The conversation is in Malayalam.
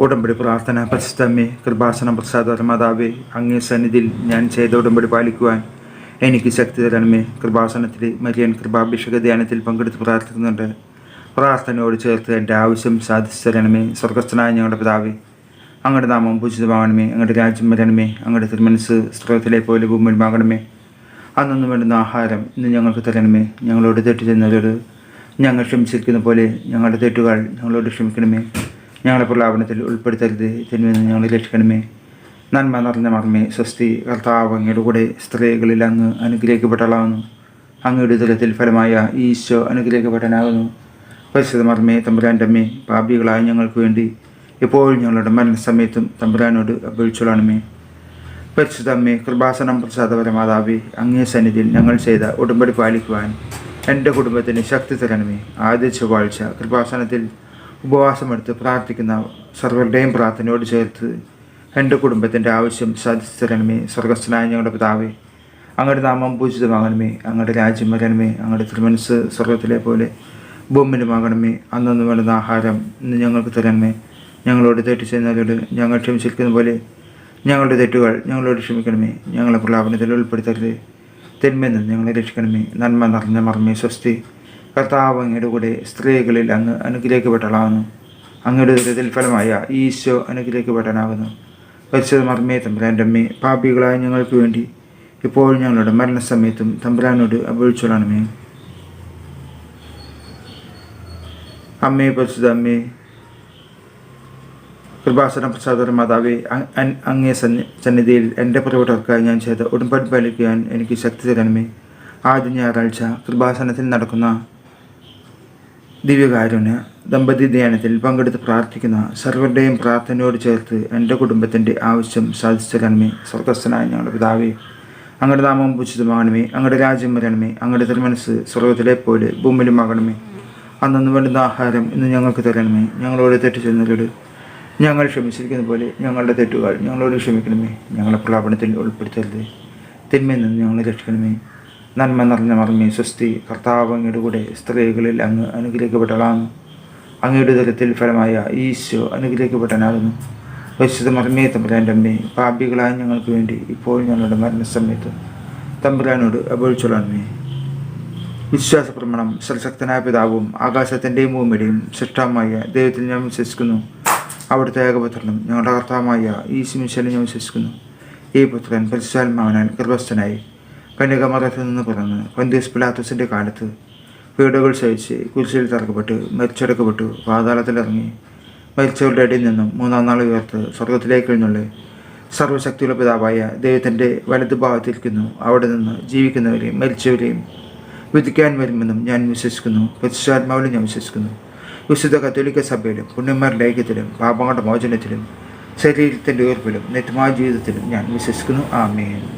ഉടമ്പടി പ്രാർത്ഥന പരിശുദ്ധമ്മേ കൃപാസനം പ്രസാദ മാതാവേ അങ്ങേ സന്നിധിയിൽ ഞാൻ ചെയ്ത ഉടമ്പടി പാലിക്കുവാൻ എനിക്ക് ശക്തി തരണമേ. കൃപാസനത്തിൽ മരിയൻ കൃപാഭിഷേക ധ്യാനത്തിൽ പങ്കെടുത്ത് പ്രാർത്ഥിക്കുന്നുണ്ട്. പ്രാർത്ഥനയോട് ചേർത്ത് എന്റെ ആവശ്യം സാധിച്ചു തരണമേ. സ്വർഗസ്ഥനായ ഞങ്ങളുടെ പിതാവേ അങ്ങയുടെ നാമം പൂജിതമാകണമേ. അങ്ങയുടെ രാജ്യം വരണമേ. അങ്ങയുടെ തിരുമനസ് സ്ത്രോത്തിലെ പോലെ ഭൂമിയിലുമാകണമേ. അന്നൊന്നും വേണ്ടുന്ന ആഹാരം ഇന്ന് ഞങ്ങൾക്ക് തരണമേ. ഞങ്ങളോട് തെറ്റ് ചെയ്യുന്നവരോട് ഞങ്ങൾ ക്ഷമിച്ചിരിക്കുന്ന പോലെ ഞങ്ങളുടെ തെറ്റുകൾ ഞങ്ങളോട് ക്ഷമിക്കണമേ. ഞങ്ങളെ പ്രലാപനത്തിൽ ഉൾപ്പെടുത്തരുത്. തിന്മയെന്ന് ഞങ്ങൾ രക്ഷിക്കണമേ. നന്മ നിറഞ്ഞ മർമ്മേ സ്വസ്തി കർത്താവ് അങ്ങയുടെ കൂടെ സ്ത്രീകളിൽ അങ്ങ് അനുഗ്രഹിക്കപ്പെട്ടളാകുന്നു അങ്ങയുടെ തലത്തിൽ ഫലമായ ഈശോ അനുഗ്രഹിക്കപ്പെട്ടനാകുന്നു പരിശുദ്ധ മർമ്മേ തമ്പുരാന്റമ്മേ പാപികളായ ഞങ്ങൾക്ക് വേണ്ടി എപ്പോഴും ഞങ്ങളുടെ മരണസമയത്തും തമ്പുരാനോട് അപേക്ഷിച്ചോളണമേ പരിശുദ്ധ അമ്മേ കൃപാസനം പ്രസാദപര മാതാവേ അങ്ങേ സന്നിധിയിൽ ഞങ്ങൾ ചെയ്ത ഉടമ്പടി പാലിക്കുവാൻ എന്റെ കുടുംബത്തിന് ശക്തി തരണമേ. ആദ്യ ചൊവ്വാഴ്ച കൃപാസനത്തിൽ ഉപവാസമെടുത്ത് പ്രാർത്ഥിക്കുന്ന സർവരുടെയും പ്രാർത്ഥനയോട് ചേർത്ത് എന്റെ കുടുംബത്തിന്റെ ആവശ്യം സാധിച്ചു തരണമേ സ്വർഗസ്ഥനായ ഞങ്ങളുടെ പിതാവേ അങ്ങയുടെ നാമം പൂജിതമാകണമേ. അങ്ങയുടെ രാജ്യം വരണമേ. അങ്ങയുടെ തിരുമനസ് സ്വർഗത്തിലെ പോലെ ഭൂമിയിലുമാകണമേ. അന്നൊന്നു വേണ്ടുന്ന ആഹാരം ഇന്ന് ഞങ്ങൾക്ക് തരണമേ. ഞങ്ങളോട് തെറ്റ് ചെയ്യുന്നവരോട് ഞങ്ങൾ ക്ഷമിച്ചിരിക്കുന്ന പോലെ ഞങ്ങളുടെ തെറ്റുകൾ ഞങ്ങളോട് ക്ഷമിക്കണമേ. ഞങ്ങളെ പ്രലാപനത്തിൽ ഉൾപ്പെടുത്തരുത്. തിന്മയിൽ നിന്ന് ഞങ്ങളെ രക്ഷിക്കണമേ. നന്മ നിറഞ്ഞ മറമേ സ്വസ്തി. കർത്താവ് അങ്ങയുടെ കൂടെ സ്ത്രീകളിൽ അങ്ങ് അനുഗ്രഹിക്കപ്പെട്ടളാകുന്നു അങ്ങയുടെ ദുരിതൽ ഫലമായ ഈശോ അനുഗ്രഹിക്കപ്പെട്ടനാകുന്നു പരിശുദ്ധ മർമ്മേ തമ്പുരാന്റെ അമ്മേ പാപികളായ ഞങ്ങൾക്ക് വേണ്ടി ഇപ്പോൾ ഞങ്ങളുടെ മരണസമയത്തും തമ്പുരാനോട് അപേക്ഷിച്ചോളണമേ. അമ്മേ പരിശുദ്ധ അമ്മേ കൃപാസനം പ്രസാദന മാതാവേ അങ്ങേ സന്നി സന്നിധിയിൽ എന്റെ പുറപ്പെട്ടവർക്കായി ഞാൻ ചെയ്ത ഉടമ്പടി പാലിക്കുവാൻ എനിക്ക് ശക്തി തരണമേ. ആദ്യ ഞായറാഴ്ച കൃപാസനത്തിൽ നടക്കുന്ന ദിവ്യകാരുണ്യ ദമ്പതി ധ്യാനത്തിൽ പങ്കെടുത്ത് പ്രാർത്ഥിക്കുന്ന സർവരുടെയും പ്രാർത്ഥനയോട് ചേർത്ത് എന്റെ കുടുംബത്തിന്റെ ആവശ്യം സാധിച്ചു തരണമേ. സ്വർഗസ്ഥനായ ഞങ്ങളുടെ പിതാവേ അങ്ങയുടെ നാമം പൂജിതമാകണമേ. അങ്ങയുടെ രാജ്യം വരണമേ. അങ്ങയുടെ തിരുമനസ് സ്വർഗത്തിലെ പോലെ ഭൂമിയിലുമാകണമേ അന്നു വേണ്ടുന്ന ആഹാരം ഇന്ന് ഞങ്ങൾക്ക് തരണമേ. ഞങ്ങളോട് തെറ്റ് ചെന്നതോട് ഞങ്ങൾ ക്ഷമിച്ചിരിക്കുന്ന പോലെ ഞങ്ങളുടെ തെറ്റുകൾ ഞങ്ങളോട് ക്ഷമിക്കണമേ. ഞങ്ങളെ പ്രലാപനത്തിൽ ഉൾപ്പെടുത്തരുത്. തിന്മയിൽ നിന്ന് ഞങ്ങളെ രക്ഷിക്കണമേ. നന്മ നിറഞ്ഞ മറിഞ്ഞ് സ്വസ്തി കർത്താവ് അങ്ങയുടെ കൂടെ സ്ത്രീകളിൽ അങ്ങ് അനുഗ്രഹിക്കപ്പെട്ടതാണ് അങ്ങയുടെ തലത്തിൽ ഫലമായ ഈശോ അനുഗ്രഹിക്കപ്പെട്ടനാകുന്നു പരിശുദ്ധ മറമേ തമ്പുരാൻ അമ്മേ പാപികളായ ഞങ്ങൾക്ക് വേണ്ടി ഇപ്പോൾ ഞങ്ങളുടെ മരണസമയത്ത് തമ്പുരാനോട് അപേക്ഷിച്ചോളണമേ വിശ്വാസ പ്രമാണം സർശക്തനായ പിതാവും ആകാശത്തിന്റെയും ഭൂമിയുടെയും സൃഷ്ടമായ ദൈവത്തിൽ ഞാൻ വിശ്വസിക്കുന്നു. അവിടുത്തെ ഏകപുത്രനും ഞങ്ങളുടെ കർത്താവുമായ ഈ സിമിശലും ഞാൻ വിശ്വസിക്കുന്നു. ഈ പുത്രൻ പരിശുദ്ധാത്മാവനാൽ ഗർഭസ്ഥനായി കന്യകമറത്തിൽ നിന്ന് പിറന്ന് പന്തീസ് പിലാത്തസിന്റെ കാലത്ത് വീടുകൾ സഹിച്ച് കുരിശിൽ തറക്കപ്പെട്ട് മരിച്ചെടുക്കപ്പെട്ടു. പാതാളത്തിലിറങ്ങി മരിച്ചവരുടെ ഇടയിൽ നിന്നും മൂന്നാം നാൾ ഉയർത്ത് സ്വർഗത്തിലേക്ക് എഴുന്നള്ളി. സർവശക്തിയുള്ള പിതാവായ ദൈവത്തിന്റെ വലത് ഭാഗത്തിരിക്കുന്നു. അവിടെ നിന്ന് ജീവിക്കുന്നവരെയും മരിച്ചവരെയും വിധിക്കാൻ വരുമെന്നും ഞാൻ വിശ്വസിക്കുന്നു. പരിശുദ്ധാത്മാവിലും ഞാൻ വിശ്വസിക്കുന്നു. വിശുദ്ധ കത്തോലിക്ക സഭയിലും പുണ്യന്മാരുടെ ഐക്യത്തിലും പാപങ്ങളുടെ മോചനത്തിലും ശരീരത്തിന്റെ ഉയർപ്പിലും നിത്യമായ ജീവിതത്തിലും ഞാൻ വിശ്വസിക്കുന്നു. ആമേൻ.